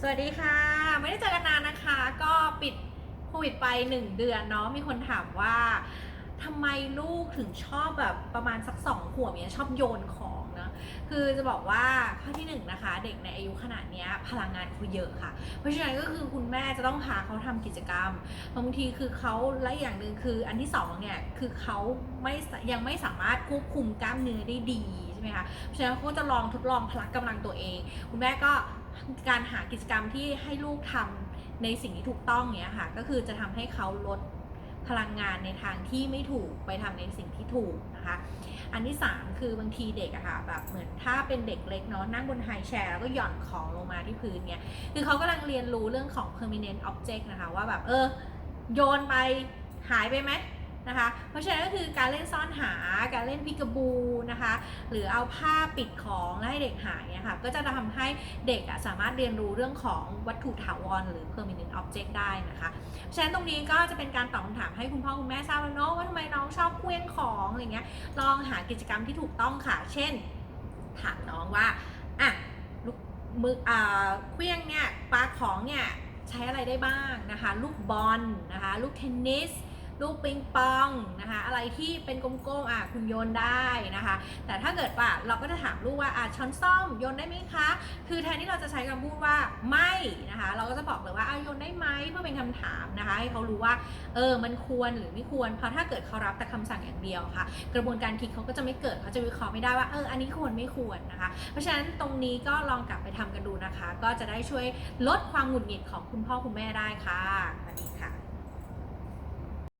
สวัสดีค่ะ ไม่ได้เจอกันนานนะคะ ก็ปิดโควิดไป 1 เดือนเนาะมีคนถามว่าทำไมลูกถึงชอบแบบประมาณสักสองขวบเนี้ยชอบโยนของนะคือจะบอกว่าข้อที่หนึ่งนะคะ เด็กในอายุขนาดเนี้ยพลังงานเขาเยอะค่ะ เพราะฉะนั้นก็คือคุณแม่จะต้องพาเขาทำกิจกรรมบางทีคือเขาและอย่างหนึ่งคืออันที่สองเนี่ยคือเขาไม่ยังไม่สามารถควบคุมกล้ามเนื้อได้ดีใช่ไหมคะเพราะฉะนั้นเขาจะลองทดลองพละกำลังตัวเอง คุณแม่ก็ การหากิจกรรมที่ให้ลูกทำในสิ่งที่ถูกต้องเนี้ยค่ะ ก็คือจะทำให้เขาลดพลังงานในทางที่ไม่ถูกไปทำในสิ่งที่ถูกนะคะ อันที่ 3 คือบางทีเด็กอะค่ะแบบเหมือนถ้าเป็นเด็กเล็กเนาะนั่งบนไฮแชร์แล้วก็หย่อนของลงมาที่พื้นเนี่ยคือเขากำลังเรียนรู้เรื่องของ permanent object นะคะ ว่าแบบเออ โยนไปหายไปไหม นะคะ เพราะฉะนั้นก็คือการเล่นซ่อนหา การเล่นพิกาบูนะคะ หรือเอาผ้าปิดของแล้วให้เด็กหายเนี่ยค่ะ ก็จะทำให้เด็กสามารถเรียนรู้เรื่องของวัตถุถาวรหรือ permanent object ได้นะคะ เพราะฉะนั้นตรงนี้ก็จะเป็นการตอบคำถามให้คุณพ่อคุณแม่ทราบแล้วเนาะว่าทำไมน้องชอบเคลื่องของอะไรเงี้ย ลองหากิจกรรมที่ถูกต้องค่ะ เช่น ถามน้องว่าอะลูกมืออ่าเครื่องเนี่ยปลาของเนี่ยใช้อะไรได้บ้างนะคะ ลูกบอลนะคะ ลูกเทนนิส ลูกปิงปองนะคะอะไรที่เป็นกลมๆอะคุณโยนได้นะคะ แต่ถ้าเกิดว่าเราก็จะถามลูกว่าอะช้อนส้อมโยนได้ไหมคะ คือแทนที่เราจะใช้คำพูดว่าไม่นะคะ เราก็จะบอกเลยว่าอะโยนได้ไหมเพื่อเป็นคำถามนะคะให้เขารู้ว่าเออมันควรหรือไม่ควร เพราะถ้าเกิดเขารับแต่คำสั่งอย่างเดียวค่ะ กระบวนการคิดเขาก็จะไม่เกิดเขาจะวิเคราะห์ไม่ได้ว่าเอออันนี้ควรไม่ควรนะคะ เพราะฉะนั้นตรงนี้ก็ลองกลับไปทำกันดูนะคะ ก็จะได้ช่วยลดความหงุดหงิดของคุณพ่อคุณแม่ได้ค่ะ